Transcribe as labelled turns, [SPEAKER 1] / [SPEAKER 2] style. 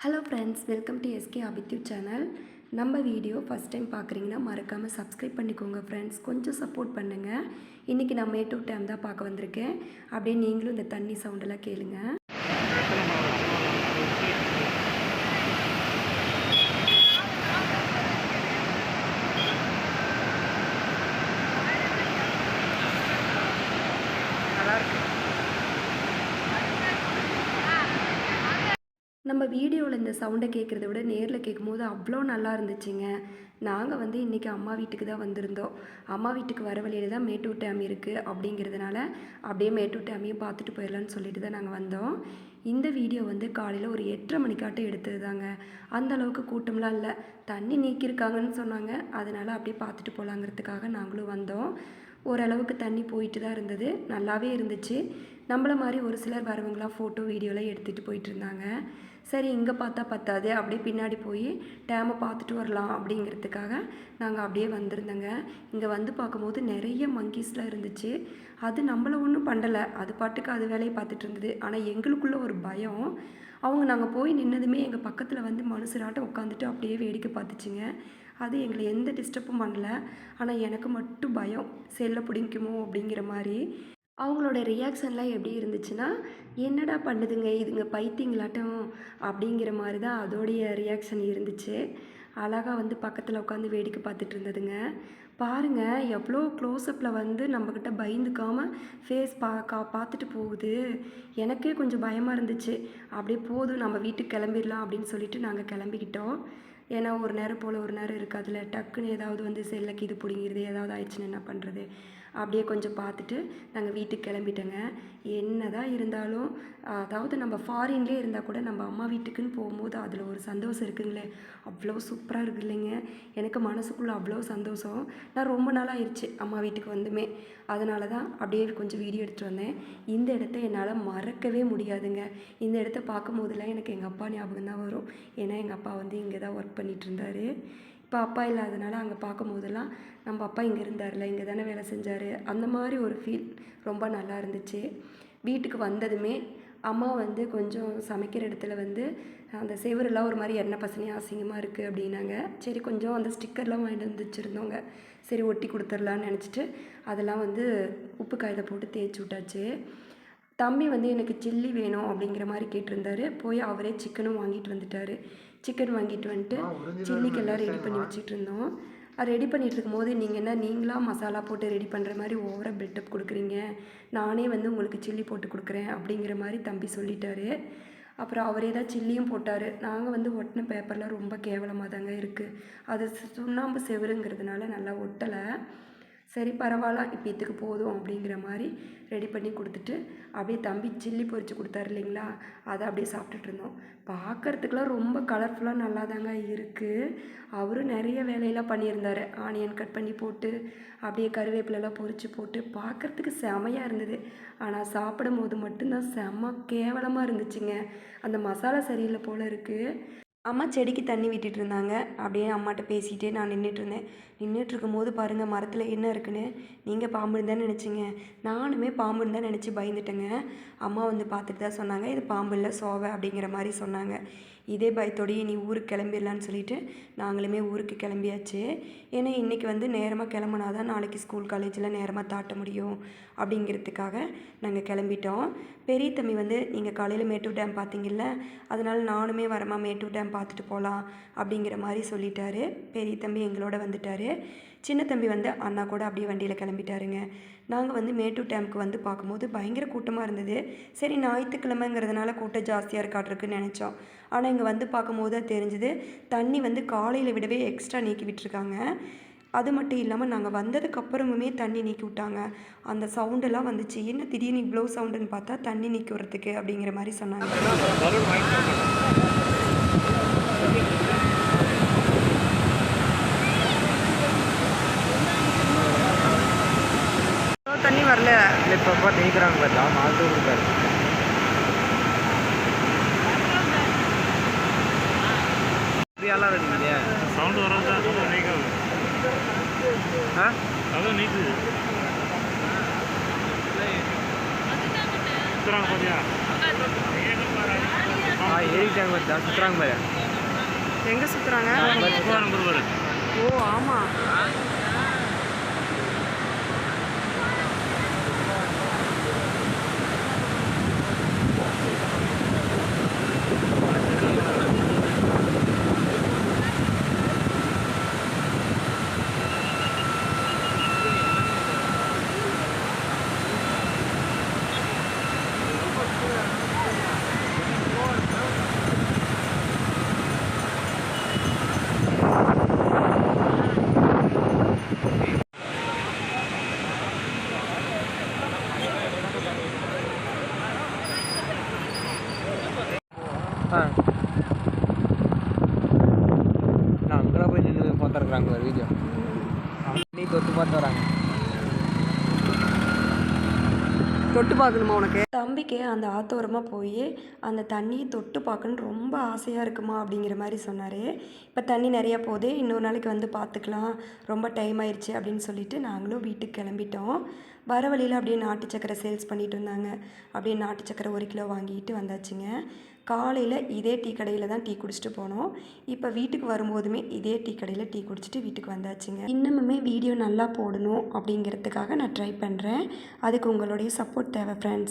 [SPEAKER 1] Hello friends welcome to SK அபித்யூ channel நம்ம video first time பார்க்குறீங்கன்னா மறக்காமல் சப்ஸ்கிரைப் பண்ணிக்கோங்க ஃப்ரெண்ட்ஸ் கொஞ்சம் சப்போர்ட் பண்ணுங்கள் இன்றைக்கி நான் மேட்டூர் டேம் தான் பார்க்க வந்திருக்கேன். அப்படியே நீங்களும் இந்த தண்ணி சவுண்டெல்லாம் கேளுங்கள் நம்ம வீடியோவில் இந்த சவுண்டை கேட்குறத விட நேரில் கேட்கும்போது அவ்வளோ நல்லா இருந்துச்சுங்க. நாங்கள் வந்து இன்றைக்கி அம்மா வீட்டுக்கு தான் வந்திருந்தோம். அம்மா வீட்டுக்கு வர வழியில் தான் மேட்டூர் டேம் இருக்குது அப்படிங்கிறதுனால அப்படியே மேட்டூர் டேமையும் பார்த்துட்டு போயிடலான்னு சொல்லிட்டு தான் நாங்கள் வந்தோம். இந்த வீடியோ வந்து காலையில் ஒரு எட்டரை மணிக்காட்டம் எடுத்தது தாங்க அந்த அளவுக்கு கூட்டம்லாம் இல்லை. தண்ணி நீக்கியிருக்காங்கன்னு சொன்னாங்க. அதனால் அப்படியே பார்த்துட்டு போகலாங்கிறதுக்காக நாங்களும் வந்தோம். ஓரளவுக்கு தண்ணி போயிட்டு தான் இருந்தது. நல்லாவே இருந்துச்சு. நம்மள மாதிரி ஒரு சிலர் வரவங்களாம் ஃபோட்டோ வீடியோலாம் எடுத்துகிட்டு போயிட்டு இருந்தாங்க. சரி இங்கே பார்த்தா பத்தாது. அப்படியே பின்னாடி போய் டேமை பார்த்துட்டு வரலாம் அப்படிங்கிறதுக்காக நாங்கள் அப்படியே வந்திருந்தோங்க. இங்கே வந்து பார்க்கும்போது நிறைய மங்கீஸ்லாம் இருந்துச்சு. அது நம்மளை ஒன்றும் பண்ணலை. அது பாட்டுக்கு அது வேலையை பார்த்துட்டு இருந்தது. ஆனால் எங்களுக்குள்ளே ஒரு பயம். அவங்க நாங்கள் போய் நின்னதுமே எங்கள் பக்கத்தில் வந்து மனுஷராட்டம் உட்காந்துட்டு அப்படியே வேடிக்கை பார்த்துச்சுங்க. அது எங்களை எந்த டிஸ்டர்பும் பண்ணல. ஆனால் எனக்கு மட்டும் பயம். செல்லை பிடிக்குமோ அப்படிங்கிற மாதிரி. அவங்களோட ரியாக்ஷன்லாம் எப்படி இருந்துச்சுன்னா என்னடா பண்ணுதுங்க? இதுங்க பைத்தியங்களாட்டம் அப்படிங்கிற மாதிரி தான் அதோடைய ரியாக்ஷன் இருந்துச்சு. அழகாக வந்து பக்கத்தில் உட்காந்து வேடிக்கை பார்த்துட்டு இருந்ததுங்க. பாருங்கள் எவ்வளோ க்ளோஸ்அப்பில் வந்து நம்மக்கிட்ட பயந்துக்காமல் ஃபேஸ் பா கா பார்த்துட்டு போகுது. எனக்கே கொஞ்சம் பயமாக இருந்துச்சு. அப்படியே போதும் நம்ம வீட்டுக்கு கிளம்பிடலாம் அப்படின்னு சொல்லிட்டு நாங்கள் கிளம்பிக்கிட்டோம். ஏன்னா ஒரு நேரம் போல் ஒரு நேரம் இருக்காதுல்ல டக்குன்னு ஏதாவது வந்து செல்லுக்கு இது பிடிங்கிறது ஏதாவது ஆயிடுச்சுன்னு என்ன பண்ணுறது அப்படியே கொஞ்சம் பார்த்துட்டு நாங்கள் வீட்டுக்கு கிளம்பிட்டோங்க. என்ன தான் இருந்தாலும் அதாவது நம்ம ஃபாரின்லேயே இருந்தால் கூட நம்ம அம்மா வீட்டுக்குன்னு போகும்போது அதில் ஒரு சந்தோஷம் இருக்குங்களே. அவ்வளோ சூப்பராக இருக்கு இல்லைங்க. எனக்கு மனசுக்குள்ளே அவ்வளோ சந்தோஷம். நான் ரொம்ப நாளாக ஆயிடுச்சு அம்மா வீட்டுக்கு வந்துமே. அதனால தான் அப்படியே கொஞ்சம் வீடியோ எடுத்துகிட்டு வந்தேன். இந்த இடத்த என்னால் மறக்கவே முடியாதுங்க. இந்த இடத்த பார்க்கும்போதெல்லாம் எனக்கு எங்கள் அப்பா ஞாபகம் தான் வரும். ஏன்னா எங்கள் அப்பா வந்து இங்கே தான் ஒர்க் பண்ணிகிட்டு இருந்தார். இப்போ அப்பா இல்லாதனால அங்கே பார்க்கும்போதெல்லாம் நம்ம அப்பா இங்கே இருந்தார்ல இங்கே தானே வேலை செஞ்சார். அந்த மாதிரி ஒரு ஃபீல் ரொம்ப நல்லா இருந்துச்சு. வீட்டுக்கு வந்ததுமே அம்மா வந்து கொஞ்சம் சமைக்கிற இடத்துல வந்து அந்த செவரெல்லாம் ஒரு மாதிரி எண்ணெய் பசனையாக அசிங்கமாக இருக்குது அப்படின்னாங்க. சரி கொஞ்சம் அந்த ஸ்டிக்கர்லாம் வாங்கிட்டு வந்து வச்சுருந்தோங்க. சரி ஒட்டி கொடுத்துர்லான்னு நினச்சிட்டு அதெல்லாம் வந்து உப்பு காயில் போட்டு தேய்ச்சி விட்டாச்சு. தம்பி வந்து எனக்கு சில்லி வேணும் அப்படிங்கிற மாதிரி கேட்டிருந்தாரு. போய் அவரே சிக்கனும் வாங்கிட்டு வந்துட்டாரு. சிக்கன் வாங்கிட்டு வந்துட்டு சில்லிக்கெல்லாம் ரெடி பண்ணி வச்சுட்டு இருந்தோம் அது ரெடி பண்ணிட்டு இருக்கும்போது நீங்கள் என்ன நீங்களாக மசாலா போட்டு ரெடி பண்ணுற மாதிரி ஓவராக பில்டப் கொடுக்குறீங்க. நானே வந்து உங்களுக்கு சில்லி போட்டு கொடுக்குறேன் அப்படிங்கிற மாதிரி தம்பி சொல்லிட்டாரு. அப்புறம் அவரே தான் சில்லியும் போட்டார். நாங்கள் வந்து ஒட்டின பேப்பர்லாம் ரொம்ப கேவலமாக தாங்க இருக்குது அது சுண்ணாம்பு செவருங்கிறதுனால நல்லா ஒட்டலை. சரி பரவாயில்ல இப்போ இதுக்கு போதும் அப்படிங்கிற மாதிரி ரெடி பண்ணி கொடுத்துட்டு அப்படியே தம்பி சில்லி பொரித்து கொடுத்தாரு இல்லைங்களா? அதை அப்படியே சாப்பிட்டுட்டு இருந்தோம். பார்க்குறதுக்குலாம் ரொம்ப கலர்ஃபுல்லாக நல்லா தாங்க இருக்குது அவரும் நிறைய வேலையெல்லாம் பண்ணியிருந்தார். ஆனியன் கட் பண்ணி போட்டு அப்படியே கருவேப்பிலெல்லாம் பொரித்து போட்டு பார்க்குறதுக்கு செமையாக இருந்தது. ஆனால் சாப்பிடும் போது மட்டும்தான் செம கேவலமாக இருந்துச்சுங்க. அந்த மசாலா சரியில்லை போல் இருக்குது அம்மா செடிக்கு தண்ணி விட்டுட்டு இருந்தாங்க. அப்படியே அம்மாட்ட பேசிகிட்டே நான் நின்றுட்டு இருந்தேன். நின்றுட்டு இருக்கும்போது பாருங்கள் மரத்தில் என்ன இருக்குன்னு? நீங்கள் பாம்புன்னு தான் நினச்சிங்க. நானுமே பாம்புன்னு தான் நினச்சி பயந்துட்டேங்க. அம்மா வந்து பார்த்துட்டு தான் சொன்னாங்க. இது பாம்பு இல்லை சோவை அப்படிங்கிற மாதிரி சொன்னாங்க. இதே பயத்தோடையே நீ ஊருக்கு கிளம்பிடலான்னு சொல்லிட்டு நாங்களுமே ஊருக்கு கிளம்பியாச்சு. ஏன்னா இன்றைக்கி வந்து நேரமாக கிளம்புனா தான் நாளைக்கு ஸ்கூல் காலேஜில் நேரமாக தாட்ட முடியும் அப்படிங்கிறதுக்காக நாங்கள் கிளம்பிட்டோம். பெரிய தம்பி வந்து நீங்கள் காலையில் மேட்டூர் டேம் பார்த்தீங்கல்ல அதனால் நானுமே வரமா மேட்டூர் டேம் பார்த்துட்டு போகலாம் அப்படிங்கிற மாதிரி சொல்லிட்டாரு. பெரிய தம்பி எங்களோட வந்துட்டார். சின்ன தம்பி வந்து அண்ணா கூட அப்படியே வண்டியில் கிளம்பிட்டாருங்க. நாங்கள் வந்து மேட்டூர் டேமுக்கு வந்து பார்க்கும்போது பயங்கர கூட்டமாக இருந்தது. சரி ஞாயிற்றுக்கிழமைங்கிறதுனால கூட்டம் ஜாஸ்தியாக இருக்காட்டிருக்குன்னு நினச்சோம். ஆனால் இங்கே வந்து பார்க்கும்போது தான் தெரிஞ்சுது தண்ணி வந்து காலையில் விடவே எக்ஸ்ட்ரா நீக்கி விட்டுருக்காங்க. அது மட்டும் இல்லாமல் நாங்கள் வந்ததுக்கப்புறமுமே தண்ணி நீக்கி விட்டாங்க. அந்த சவுண்டெல்லாம் வந்துச்சு. என்ன திடீர்னு இவ்வளோ சவுண்டுன்னு பார்த்தா தண்ணி நீக்கி விடுறதுக்கு அப்படிங்கிற மாதிரி சொன்னாங்க தண்ணி வரல
[SPEAKER 2] இல்லை இப்போ இப்போ நீக்கிறாங்க பார்த்தா மாட்டு இருக்காரு ஃப்ரீயாலாம் இருக்கீங்க
[SPEAKER 3] சவுண்டு வராது அதுவும் நீக்காது
[SPEAKER 2] ஆ?
[SPEAKER 3] அதுவும் நீக்குது சுத்துறாங்க பாத்தியா?
[SPEAKER 2] ஆ ஏறிட்டாங்க பார்த்தா சுற்றுறாங்க பாரு
[SPEAKER 1] எங்கே சுற்றுறாங்க ஓ ஆமாம்
[SPEAKER 2] ஆ நான் அங்கே போய் நின்று பார்த்துருக்குறாங்க ஒரு வீடியோ நீ தொட்டு பார்த்து வராங்க
[SPEAKER 1] தொட்டு பார்க்கணுமா உனக்கு? தம்பிக்கு அந்த ஆத்தோரமாக போய் அந்த தண்ணியை தொட்டு பார்க்கணுன்னு ரொம்ப ஆசையாக இருக்குமா அப்படிங்கிற மாதிரி சொன்னார். இப்போ தண்ணி நிறையா போகுது இன்னொரு நாளைக்கு வந்து பார்த்துக்கலாம் ரொம்ப டைம் ஆயிடுச்சு அப்படின்னு சொல்லிட்டு நாங்களும் வீட்டுக்கு கிளம்பிட்டோம். வர வழியில் அப்படியே நாட்டு சக்கரை சேல்ஸ் பண்ணிட்டு இருந்தாங்க. அப்படியே நாட்டு சக்கரை ஒரு கிலோ வாங்கிட்டு வந்தாச்சுங்க. காலையில் இதே டீ கடையில் தான் டீ குடிச்சிட்டு போனோம். இப்போ வீட்டுக்கு வரும்போதுமே இதே டீ கடையில் டீ குடிச்சிட்டு வீட்டுக்கு வந்தாச்சுங்க. இன்னமுமே வீடியோ நல்லா போடணும் அப்படிங்கிறதுக்காக நான் ட்ரை பண்ணுறேன் அதுக்கு உங்களுடைய சப்போர்ட் தேவை ஃப்ரெண்ட்ஸ்